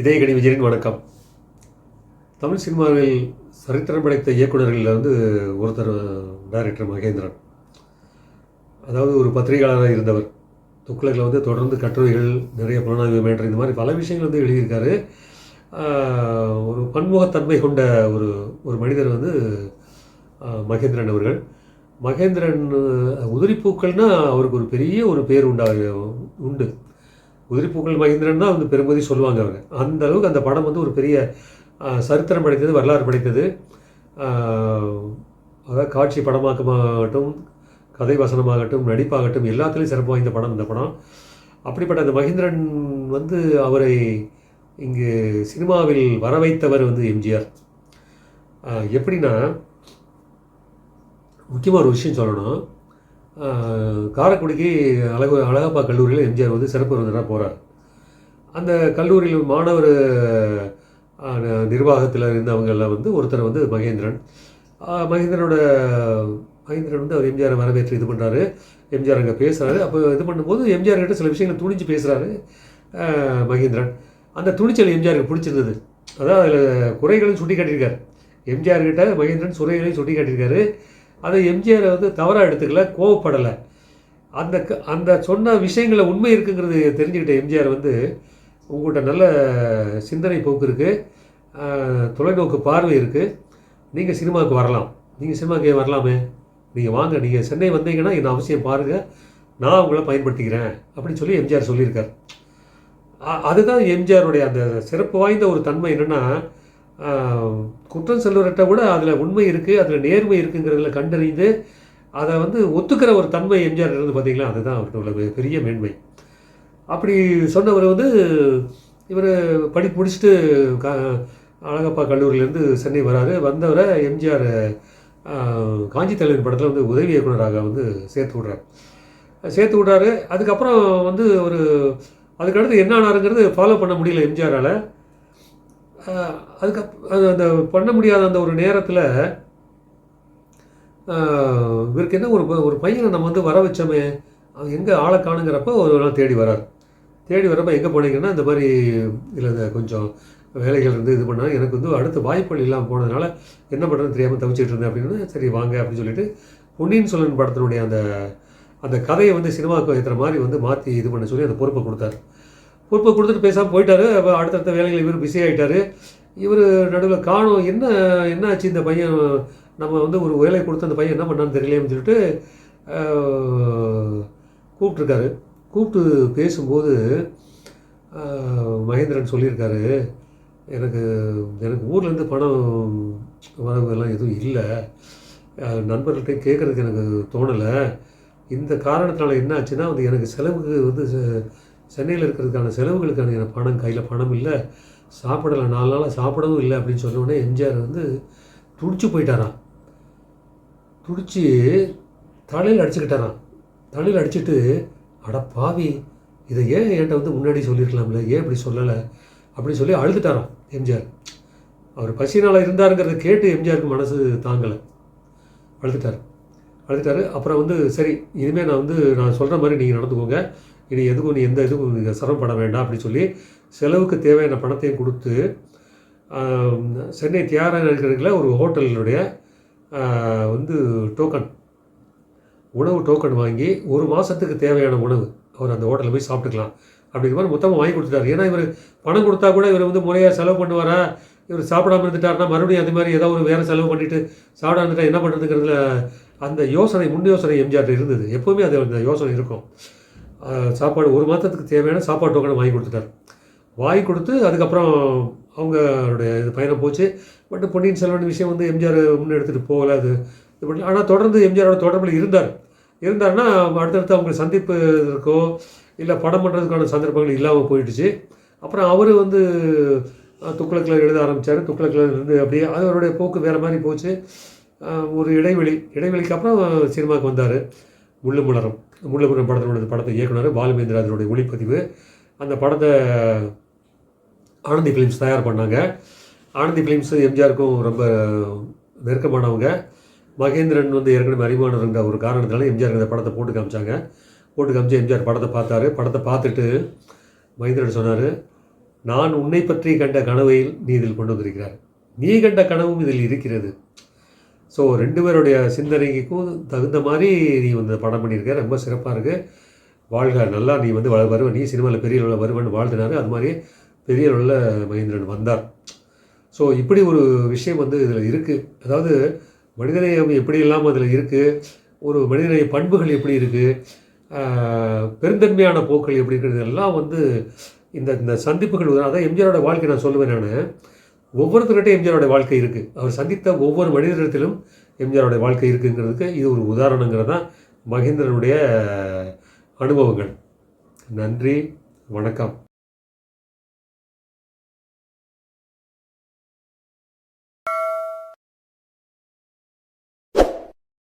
இதயகடி விஜயன் வணக்கம். தமிழ் சினிமாவில் சரித்திரம் படைத்த இயக்குனர்களில் வந்து ஒருத்தர் டைரக்டர் மகேந்திரன். அதாவது ஒரு பத்திரிகையாளராக இருந்தவர். துக்ளக்கில் வந்து தொடர்ந்து கட்டுரைகள் நிறைய புலனாய்வு மேட்டர் இந்த மாதிரி பல விஷயங்கள் வந்து எழுதியிருக்காரு. ஒரு பன்முகத்தன்மை கொண்ட ஒரு ஒரு மனிதர் வந்து மகேந்திரன் அவர்கள். மகேந்திரன் உதிரிப்பூக்கள்னால் அவருக்கு ஒரு பெரிய ஒரு பேர் உண்டா உண்டு. உதிரிப்பூக்கள் மகேந்திரன் தான் வந்து பெருமதி சொல்லுவாங்க அவங்க. அந்த அளவுக்கு அந்த படம் வந்து ஒரு பெரிய சரித்திரம் படைத்தது வரலாறு படைத்தது. அதாவது காட்சி படமாக்கமாகட்டும் கதை வசனமாகட்டும் நடிப்பாகட்டும் எல்லாத்துலேயும் சிறப்பு வாய்ந்த படம் இந்த படம். அப்படிப்பட்ட அந்த மகேந்திரன் வந்து அவரை இங்கு சினிமாவில் வர வைத்தவர் வந்து எம்ஜிஆர். எப்படின்னா முக்கியமாக ஒரு விஷயம் சொல்லணும். காரைக்குடிக்கு அழகு அழகப்பா கல்லூரியில் எம்ஜிஆர் வந்து சிறப்பு விருந்தினராக போகிறார் அந்த கல்லூரியில் மாணவர் நிர்வாகத்தில் இருந்தவங்களில் வந்து ஒருத்தர் வந்து மகேந்திரன். மகேந்திரனோட மகேந்திரன் வந்து அவர் எம்ஜிஆரை வரவேற்று இது பண்ணுறாரு எம்ஜிஆர் அங்கே பேசுகிறாரு அப்போ இது பண்ணும்போது எம்ஜிஆர் கிட்ட சில விஷயங்களை துணிஞ்சு பேசுகிறாரு மகேந்திரன். அந்த துணிச்சல் எம்ஜிஆருக்கு பிடிச்சிருந்தது. அதான் அதில் குறைகளையும் சுட்டி காட்டியிருக்கார் எம்ஜிஆர் கிட்ட மகேந்திரன் சுரைகளையும் சுட்டி காட்டியிருக்காரு அதை எம்ஜிஆரை வந்து தவறாக எடுத்துக்கல கோவப்படலை. அந்த க- அந்த சொன்ன விஷயங்கள உண்மை இருக்குங்கிறது தெரிஞ்சுக்கிட்ட எம்ஜிஆர் வந்து உங்கள்கிட்ட நல்ல சிந்தனை போக்கு இருக்குது தொலைநோக்கு பார்வை இருக்குது நீங்கள் சினிமாவுக்கு வரலாம். நீங்கள் சினிமாவுக்கு வரலாமே. நீங்கள் வாங்க. நீங்கள் சென்னை வந்தீங்கன்னா என்ன அவசியம் பாருங்கள் நான் உங்களை பயன்படுத்திக்கிறேன். அப்படின்னு சொல்லி எம்ஜிஆர் சொல்லியிருக்கார். அதுதான் எம்ஜிஆருடைய அந்த சிறப்பு வாய்ந்த ஒரு தன்மை என்னென்னா குற்றம் செல்வர்கிட்ட கூட அதில் உண்மை இருக்குது அதில் நேர்மை இருக்குங்கிறதுல கண்டறிந்து அதை வந்து ஒத்துக்கிற ஒரு தன்மை எம்ஜிஆர் இருந்து பார்த்திங்களா? அதுதான் அவர்கிட்ட பெரிய மேன்மை. அப்படி சொன்னவர் வந்து இவர் படிப்பு முடிச்சுட்டு கா அழகப்பா கல்லூரியிலேருந்து சென்னை வராரு. வந்தவரை எம்ஜிஆர் காஞ்சி தலைவன் படத்தில் வந்து உதவி இயக்குனராக வந்து சேர்த்து விட்றாரு. சேர்த்து விட்றாரு அதுக்கப்புறம் வந்து ஒரு அதுக்கடுத்து என்ன ஆனாருங்கிறது ஃபாலோ பண்ண முடியல எம்ஜிஆரால். அதுக்கு அந்த பண்ண முடியாத அந்த ஒரு நேரத்தில் இவருக்கு என்ன ஒரு ப- ஒரு பையனை நம்ம வந்து வர வச்சோமே அவன் எங்கே ஆளை காணுங்கிறப்ப ஒரு நாள் தேடி வரார். தேடி வரப்போ எங்கே போனீங்கன்னா இந்த மாதிரி இல்லை இந்த கொஞ்சம் வேலைகள் இருந்து இது பண்ணால் எனக்கு வந்து அடுத்த வாய்ப்புகள் இல்லாமல் போனதுனால என்ன பண்ணுறதுன்னு தெரியாமல் தவிச்சிட்டு இருந்தேன் அப்படின்னு சரி வாங்க அப்படின்னு சொல்லிட்டு பொன்னியின் சோழன் படத்தினுடைய அந்த அந்த கதையை வந்து சினிமாவுக்கு ஏற்றுற மாதிரி வந்து மாற்றி இது பண்ண சொல்லி அந்த பொறுப்பை கொடுத்தாரு. பொறுப்பை கொடுத்துட்டு பேசாமல் போயிட்டார். அடுத்தடுத்த வேலைகள் இவர் பிஸி ஆகிட்டார் இவர் நடுவில் காணும் என்ன என்ன ஆச்சு இந்த பையன்? நம்ம வந்து ஒரு வேலை கொடுத்து அந்த பையன் என்ன பண்ணான்னு தெரியலையேன்னு சொல்லிட்டு கூப்பிட்ருக்காரு கூப்பிட்டு பேசும்போது மகேந்திரன் சொல்லியிருக்காரு. எனக்கு எனக்கு ஊர்லேருந்து பணம் வரவு எல்லாம் எதுவும் இல்லை. நண்பர்கள்ட்ட கேட்குறதுக்கு எனக்கு தோணலை. இந்த காரணத்தினால என்ன ஆச்சுன்னா வந்து எனக்கு செலவுக்கு வந்து சென்னையில் இருக்கிறதுக்கான செலவுகளுக்கான எனக்கு பணம் கையில் பணம் இல்லை. சாப்பிடலை நாலு நாளாக சாப்பிடவும் இல்லை அப்படின்னு சொன்னோடனே எம்ஜிஆர் வந்து துடிச்சு போயிட்டாராம். துடிச்சு தலையில் அடிச்சுக்கிட்டாராம். தலையில் அடிச்சுட்டு அட பாவி இதை ஏன் என்கிட்ட வந்து முன்னாடி சொல்லியிருக்கலாம்ல? ஏன் இப்படி சொல்லலை? அப்படின்னு சொல்லி அழுதுட்டாராம் எம்ஜிஆர். அவர் பசினால் இருந்தாருங்கிறத கேட்டு எம்ஜிஆருக்கு மனசு தாங்கலை. அழுதுட்டார். அழுதுட்டார். அப்புறம் வந்து சரி இனிமேல் நான் வந்து நான் சொல்கிற மாதிரி நீங்கள் நடந்துக்கோங்க. இனி எதுக்கும் நீ எந்த இதுக்கும் நீங்கள் சிரமப்பட வேண்டாம் அப்படின்னு சொல்லி செலவுக்கு தேவையான பணத்தையும் கொடுத்து சென்னை தியாகராய நகரில் ஒரு ஹோட்டலினுடைய வந்து டோக்கன் உணவு டோக்கன் வாங்கி ஒரு மாதத்துக்கு தேவையான உணவு அவர் அந்த ஹோட்டலில் போய் சாப்பிட்டுக்கலாம் அப்படிங்கிற மாதிரி மொத்தமாக வாங்கி கொடுத்துட்டாரு. ஏன்னா இவர் பணம் கொடுத்தா கூட இவர் வந்து முறையாக செலவு பண்ணுவாரா? இவர் சாப்பிடாம இருந்துட்டாருன்னா மறுபடியும் அது மாதிரி ஏதோ ஒரு வேறு செலவு பண்ணிவிட்டு சாப்பிடாம இருந்துட்டா என்ன பண்ணுறதுங்கிறதுல அந்த யோசனை முன் யோசனை எம்ஜிஆர் இருந்தது. எப்போவுமே அது அந்த யோசனை இருக்கும். சாப்பாடு ஒரு மாதத்துக்கு தேவையான சாப்பாடு டோக்கனை வாங்கி கொடுத்துட்டார். வாங்கி கொடுத்து அதுக்கப்புறம் அவங்களுடைய இது பயணம் போச்சு. பட் பொன்னியின் செல்வன் விஷயம் வந்து எம்ஜிஆர் முன்னெடுத்துட்டு போகலை அது இது பண்ணி ஆனால் தொடர்ந்து எம்ஜிஆரோட தொடர்பில் இருந்தார். இருந்தாருன்னா அடுத்தடுத்து அவங்க சந்திப்பு இருக்கோ இல்லை படம் பண்ணுறதுக்கான சந்தர்ப்பங்கள் இல்லாமல் போயிடுச்சு. அப்புறம் அவர் வந்து துக்ளக்கில் எழுத ஆரம்பித்தார் துக்ளக்கில் இருந்து அப்படியே அவருடைய போக்கு வேறு மாதிரி போச்சு. ஒரு இடைவெளி. இடைவெளிக்கு அப்புறம் சினிமாவுக்கு வந்தார். முள்ளு மலரம். முள்ளபுரம் படத்தினுடைய படத்தை இயக்குனர் பாலுமேந்திரா அதனுடைய ஒளிப்பதிவு. அந்த படத்தை ஆனந்தி ஃபிலிம்ஸ் தயார் பண்ணாங்க. ஆனந்தி ஃபிலிம்ஸ் எம்ஜிஆருக்கும் ரொம்ப நெருக்கமானவங்க. மகேந்திரன் வந்து ஏற்கனவே அறிமுகன்ற ஒரு காரணத்தினால எம்ஜிஆர் இந்த படத்தை போட்டு காமிச்சாங்க. போட்டு காமிச்சு எம்ஜிஆர் படத்தை பார்த்தாரு. படத்தை பார்த்துட்டு மகேந்திரன் சொன்னார் நான் உன்னை பற்றி கண்ட கனவை நீ இதில் கொண்டு வந்திருக்கிறார் நீ கண்ட கனவும் இதில் இருக்கிறது. ஸோ ரெண்டு பேருடைய சிந்தனைக்கும் தகுந்த மாதிரி நீ வந்து படம் பண்ணியிருக்க. ரொம்ப சிறப்பாக இருக்குது வாழ்க நல்லா நீ வந்து வ- வருவ. நீ சினிமாவில் பெரிய அளவில் வருவன் வாழ்த்தினாரு. அது மாதிரி பெரிய அளவில் மகேந்திரன் வந்தார். ஸோ இப்படி ஒரு விஷயம் வந்து இதில் இருக்குது அதாவது மனிதநேயம் எப்படி இல்லாமல் அதில் இருக்குது ஒரு மனிதநேய பண்புகள் எப்படி இருக்குது பெருந்தன்மையான போக்கள் எப்படி இருக்கிறது எல்லாம் வந்து இந்த இந்த சந்திப்புகள் அதான் எம்ஜிஆரோட வாழ்க்கை நான் சொல்லுவேன் நான். ஒவ்வொருத்தர்கிட்ட எம்ஜிஆரோட வாழ்க்கை இருக்குது அவர் சந்தித்த ஒவ்வொரு மனிதரிடத்திலும் எம்ஜிஆரோட வாழ்க்கை இருக்குங்கிறதுக்கு இது ஒரு உதாரணங்கிறது தான் மகேந்திரனுடைய அனுபவங்கள். நன்றி வணக்கம்.